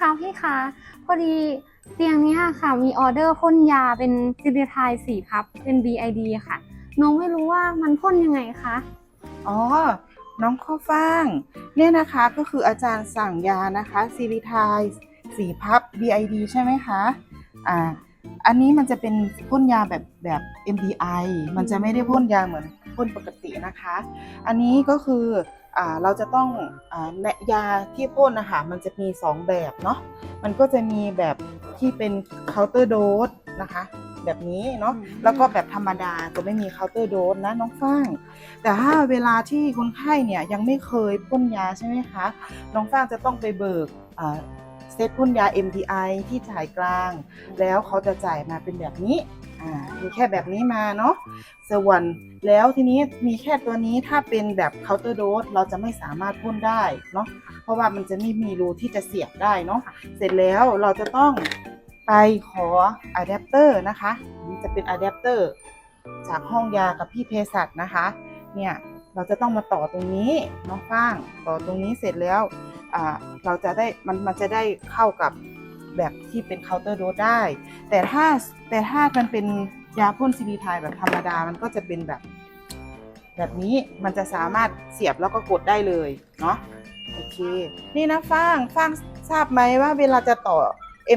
คะพี่คะพอดีเตียงเนี้ยค่ะ มีออเดอร์พ่นยาเป็นซิลิไทสีพับเป็น BID ค่ะ น้องไม่รู้ว่ามันพ่นยังไงคะอ๋อ น้องข้าวฟ่าง เนี่ยนะคะก็คืออาจารย์สั่งยานะคะซีริไทสีพับ BID ใช่ไหมคะอ่าอันนี้มันจะเป็นพ่นยาแบบแบบ MDI มันจะไม่ได้พ่นยาเหมือนพ่นปกตินะคะ อันนี้ก็คือ เราจะต้องอ่าแนะยาที่พ่นนะคะมันจะมี 2 แบบเนาะมันก็จะมีแบบที่เป็นเคาน์เตอร์โดสนะคะแบบนี้เนาะอืมแล้วก็แบบธรรมดาจะไม่มีเคาน์เตอร์โดสนะน้องฟ้าง แต่ถ้าเวลาที่คนไข้เนี่ยยังไม่เคยพ่นยาใช่ไหมคะ น้องฟ้างจะต้องไปเบิกอ่า เซตพ่นยา MDI ที่จ่ายกลาง แล้วเขาจะจ่ายมาเป็นแบบนี้อ่ามีแค่แบบนี้มาเนาะส่วนแล้วทีนี้มีแค่ตัวนี้ถ้าเป็นแบบเคาน์เตอร์โดสเราจะไม่สามารถพ่นได้เนาะเพราะว่ามันจะไม่มีรูที่จะเสียบได้เนาะเสร็จแล้วเราจะต้องไปขออะแดปเตอร์นะคะนี่จะเป็นอะแดปเตอร์จากห้องยากับพี่เภสัชนะคะ เนี่ยเราจะต้องมาต่อตรงนี้น้องฟ้างต่อตรงนี้เสร็จแล้ว เราจะได้มันมันจะได้เข้ากับแบบที่เป็นเคาน์เตอร์โดสได้ แต่ถ้าแต่ถ้ามันเป็นยาพ่นซีดีไทยแบบธรรมดา มันก็จะเป็นแบบ แบบนี้มันจะสามารถเสียบแล้วก็กดได้เลยเนาะโอเค นี่นะฟ้างฟ้างทราบไหมว่าเวลาจะต่อ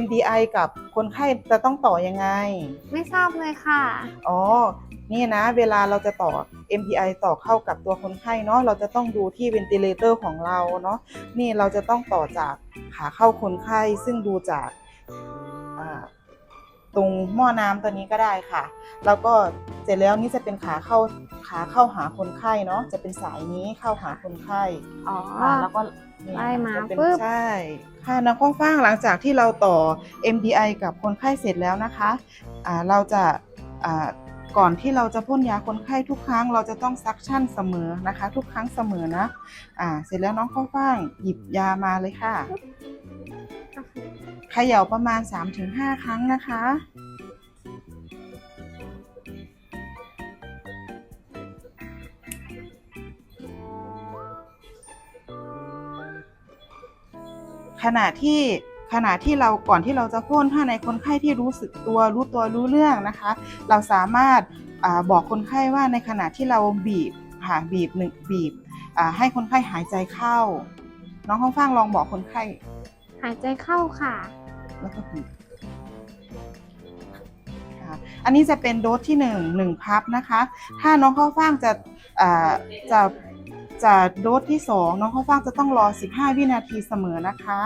MDI กับคนไข้จะต้องต่อยังไง ไม่ทราบเลยค่ะ อ๋อ นี่นะ เวลาเราจะต่อ MPI ต่อเข้ากับตัวคนไข้เนาะเราจะต้องดูที่ ventilator ของเราเนาะนี่เราจะต้องต่อจากขาเข้าคนไข้ ซึ่งดูจากอ่าตรงหม้อน้ำตัวนี้ก็ได้ค่ะ แล้วก็เสร็จแล้วนี่จะเป็นขาเข้าขาเข้าหาคนไข้เนาะจะเป็นสายนี้เข้าหาคนไข้อ๋ออ่าแล้วก็นี่ไล่มาจะเป็นปึ๊บใช่ค่ะน้องข้องฟ้างหลังจากที่เราต่อ MDI กับคนไข้เสร็จแล้วนะคะอ่าเราจะอ่า ก่อนที่เราจะพ่นยาคนไข้ทุกครั้ง เราจะต้องซักชั่นเสมอนะคะ ทุกครั้งเสมอนะ อ่า เสร็จแล้วน้องข้องฟ้างหยิบยามาเลยค่ะเขย่าประมาณ 3-5 ครั้งนะคะ ขณะที่ ขณะที่เราก่อนที่เราจะพ่นถ้าในคนไข้ที่รู้สึกตัวรู้ตัวรู้เรื่องนะคะ เราสามารถอาบอกคนไข้ว่าในขณะที่เราบีบค่ะบีบหนึ่งบีบอ่าให้คนไข้หายใจเข้า น้องข้างฟ้างลองบอกคนไข้หายใจเข้าค่ะ แล้วก็บีบค่ะอันนี้จะเป็นโดสที่หนึ่งหนึ่งพับนะคะ ถ้าน้องข้าวฟ่างจะอ่าจะจะโดสที่สองน้องข้าวฟ่างจะต้องรอ 15 วินาทีเสมอนะคะ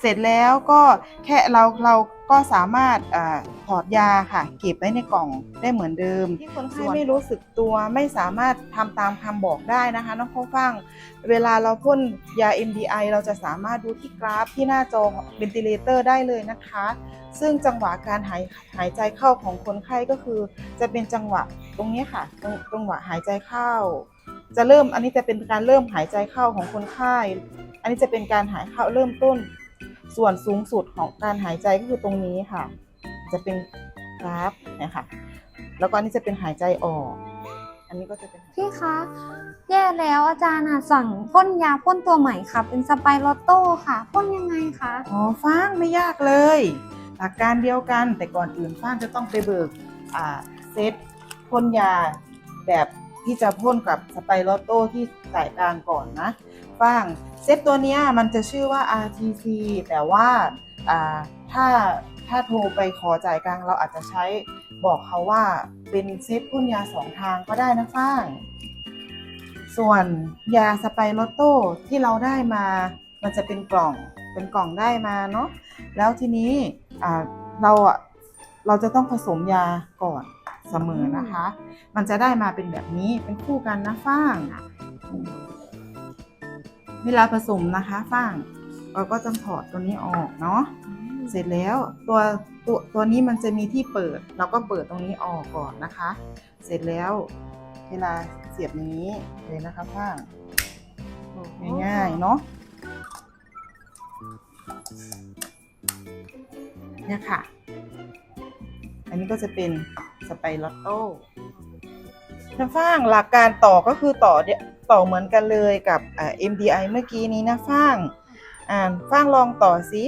เสร็จแล้วก็แค่เราเราก็สามารถอาถอดยาค่ะ เก็บไว้ในกล่องได้เหมือนเดิม ที่คนไข้ไม่รู้สึกตัวไม่สามารถทำตามคำบอกได้นะคะน้องข้าวฟ่างเวลาเราพ่นยา MDI เราจะสามารถดูที่กราฟที่หน้าจอเวนติเลเตอร์ได้เลยนะคะ ซึ่งจังหวะการหายหายใจเข้าของคนไข้ก็คือ จะเป็นจังหวะตรงนี้ค่ะตรงจังหวะหายใจเข้า จะเริ่มอันนี้จะเป็นการเริ่มหายใจเข้าของคนไข้ อันนี้จะเป็นการหายเข้าเริ่มต้น ส่วนสูงสุดของการหายใจก็คือตรงนี้ค่ะ จะเป็นกราฟเนี่ยค่ะ แล้วก็อันนี้จะเป็นหายใจออก อันนี้ก็จะเป็นพี่คะแย่แล้วอาจารย์อะสั่งพ่นยาพ่นตัวใหม่ค่ะ เป็นสไปโรโต้ค่ะพ่นยังไงคะอ๋อฟ้างไม่ยากเลยหลักการเดียวกันแต่ก่อนอื่นฟ้างจะต้องไปเบิกอ่าเซตพ่นยาแบบที่จะพ่นกับสไปโรโตที่สายกลางก่อนนะ ฟ้างเซตตัวเนี้ยมันจะชื่อว่า RTC แต่ว่าอ่าถ้าถ้าโทรไปขอจ่ายกลางเราอาจจะใช้บอกเขาว่าเป็นเซตพ่นยาสองทางก็ได้นะฟ้างส่วนยาสไปโรโตที่เราได้มา มันจะเป็นกล่องเป็นกล่องได้มาเนาะแล้วทีนี้อ่าเราอะเราจะต้องผสมยาก่อนเสมอนะคะ มันจะได้มาเป็นแบบนี้เป็นคู่กันนะฟ้าง เวลาผสมนะคะฟ้างเราก็จะถอดตัวนี้ออกเนาะเสร็จแล้วตัวตัวตัวนี้มันจะมีที่เปิด เราก็เปิดตรงนี้ออกก่อนนะคะ เสร็จแล้วเวลาเสียบอย่างนี้เลยนะคะฟ้างง่ายๆเนาะเนี่ยค่ะ อันนี้ก็จะเป็นสไปรัตโต้ นะฟ้างหลักการต่อก็คือต่อเดียต่อเหมือนกันเลยกับอ่า MDI เมื่อกี้นี้นะฟ้างอ่าฟ้างลองต่อสิ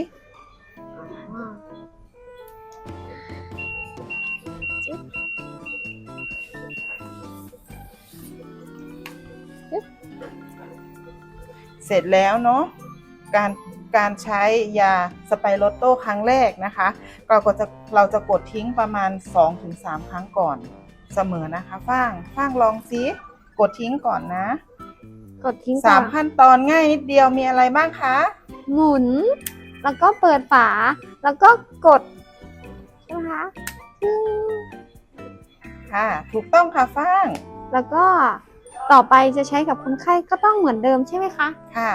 เสร็จแล้วเนาะการการใช้ยาสไปโรโตครั้งแรกนะคะ เราก็จะเราจะกดทิ้งประมาณ 2-3 ครั้งก่อน เสมอนะคะฟ้างฟ้างลองซิกดทิ้งก่อนนะกดทิ้งสามก่อนขั้นตอนง่ายนิดเดียวมีอะไรบ้างคะ หมุน แล้วก็เปิดฝา แล้วก็กดใช่ไหมคะตึ้งค่ะ ถูกต้องค่ะฟ้างแล้วก็ต่อไปจะใช้กับคนไข้ก็ต้องเหมือนเดิมใช่ไหมคะ ค่ะ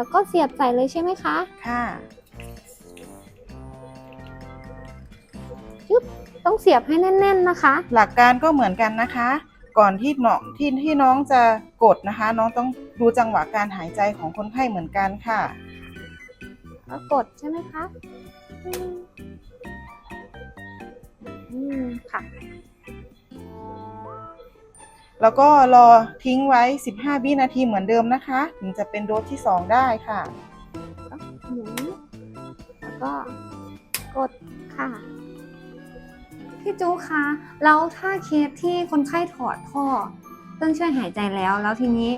แล้วก็เสียบใส่เลยใช่ไหมคะค่ะต้องเสียบให้แน่น ๆนะคะ หลักการก็เหมือนกันนะคะ ก่อนที่น้องที่ที่น้องจะกดนะคะ น้องต้องดูจังหวะการหายใจของคนไข้เหมือนกันค่ะแล้วกดใช่ไหมคะอืมอืมค่ะ แล้วก็รอทิ้งไว้ 15 วินาทีเหมือนเดิมนะคะ ถึงจะเป็นโดสที่ 2 ได้ค่ะหมุนแล้วก็กดค่ะ พี่จูคะแล้วถ้าเคสที่คนไข้ถอดท่อเครื่องช่วยหายใจแล้ว แล้วทีนี้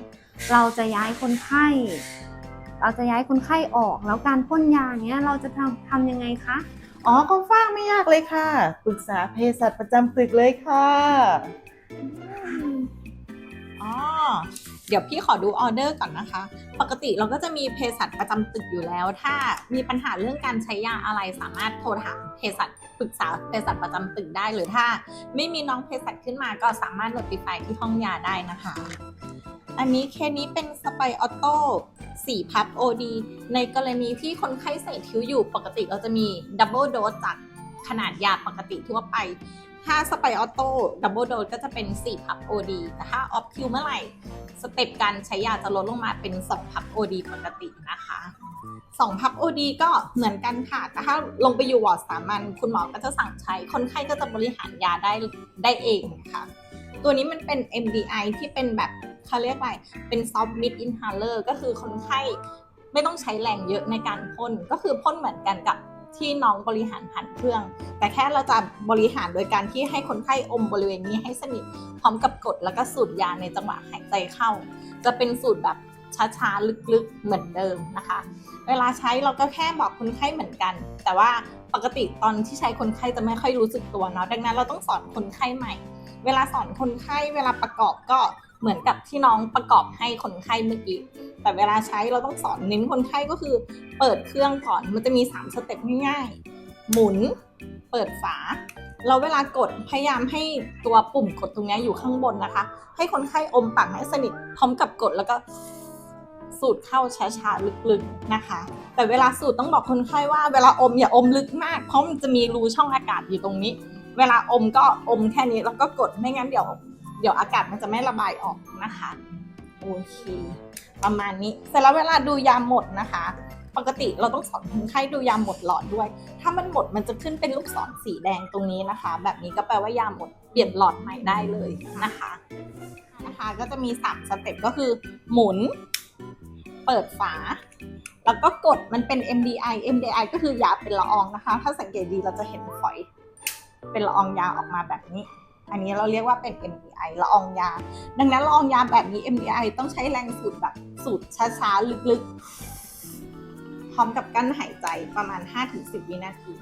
เราจะย้ายคนไข้ เราจะย้ายคนไข้ออกแล้วการพ่นยาเนี้ยเราจะทำทำยังไงคะอ๋อก็ฟ้างไม่ยากเลยค่ะปรึกษาเภสัชประจำตึกเลยค่ะอ๋อ เดี๋ยวพี่ขอดูออเดอร์ก่อนนะคะ ปกติเราก็จะมีเภสัชประจำตึกอยู่แล้ว ถ้ามีปัญหาเรื่องการใช้ยาอะไรสามารถโทรถามเภสัชปรึกษาเภสัชประจำตึกได้ หรือถ้าไม่มีน้องเภสัชขึ้นมาก็สามารถโนติฟายที่ห้องยาได้นะคะ อันนี้เคสนี้เป็นสไปออโต้4พับ OD ในกรณีที่คนไข้ใส่ทิ้วอยู่ปกติเราจะมีดับเบิลโดสจากขนาดยาปกติทั่วไป ถ้าสไปออโต้ดับเบิลโดสก็จะเป็น 4 พับ OD แต่ถ้าออฟคิวเมื่อไหร่ สเต็ปการใช้ยาจะลดลงมาเป็น 2 พับ OD ปกตินะคะ 2 พับ OD ก็เหมือนกันค่ะ แต่ถ้าลงไปอยู่วอร์ดสามัญคุณหมอก็จะสั่งใช้ คนไข้ก็จะบริหารยาได้ได้เองค่ะ ตัวนี้มันเป็น MDI ที่เป็นแบบเขาเรียกว่าเป็น soft mid inhaler ก็คือคนไข้ไม่ต้องใช้แรงเยอะในการพ่น ก็คือพ่นเหมือนกันกับ ที่น้องบริหารผ่านเครื่อง แต่แค่เราจะบริหารโดยการที่ให้คนไข้อมบริเวณนี้ให้สนิทพร้อมกับกดแล้วก็สูดยาในจังหวะหายใจเข้า จะเป็นสูตรแบบช้าๆ ลึกๆ เหมือนเดิมนะคะ เวลาใช้เราก็แค่บอกคนไข้เหมือนกัน แต่ว่าปกติตอนที่ใช้คนไข้จะไม่ค่อยรู้สึกตัวเนาะ ดังนั้นเราต้องสอนคนไข้ใหม่ เวลาสอนคนไข้เวลาประกอบก็ เหมือนกับที่น้องประกอบให้คนไข้เมื่อกี้ แต่เวลาใช้เราต้องสอนเน้นคนไข้ก็คือเปิดเครื่องก่อน มันจะมี 3 สเต็ปง่ายๆ หมุน เปิดฝา เราเวลากดพยายามให้ตัวปุ่มกดตรงนี้อยู่ข้างบนนะคะ ให้คนไข้อมปากให้สนิทพร้อมกับกดแล้วก็สูดเข้าช้าๆลึกๆนะคะ แต่เวลาสูดต้องบอกคนไข้ว่าเวลาอมอย่าอมลึกมาก เพราะมันจะมีรูช่องอากาศอยู่ตรงนี้ เวลาอมก็อมแค่นี้แล้วก็กดไม่งั้นเดี๋ยว เดี๋ยวอากาศมันจะไม่ระบายออกนะคะโอเคประมาณนี้ เสร็จแล้วเวลาดูยาหมดนะคะ ปกติเราต้องสอนคนไข้ดูยาหมดหลอดด้วย ถ้ามันหมดมันจะขึ้นเป็นลูกศรสีแดงตรงนี้นะคะ แบบนี้ก็แปลว่ายาหมดเปลี่ยนหลอดใหม่ได้เลยนะคะนะคะก็จะมี3สเต็ปก็คือหมุน เปิดฝา แล้วก็กดมันเป็น MDI MDI ก็คือยาเป็นละอองนะคะ ถ้าสังเกตดีเราจะเห็นฝอย เป็นละอองยาออกมาแบบนี้ อันนี้เราเรียกว่าเป็น MDI ละอองยา ดังนั้นละอองยาแบบนี้ MDI ต้องใช้แรงสูดแบบสูดช้าๆ ลึกๆ พร้อมกับกั้นหายใจประมาณ 5-10 วินาที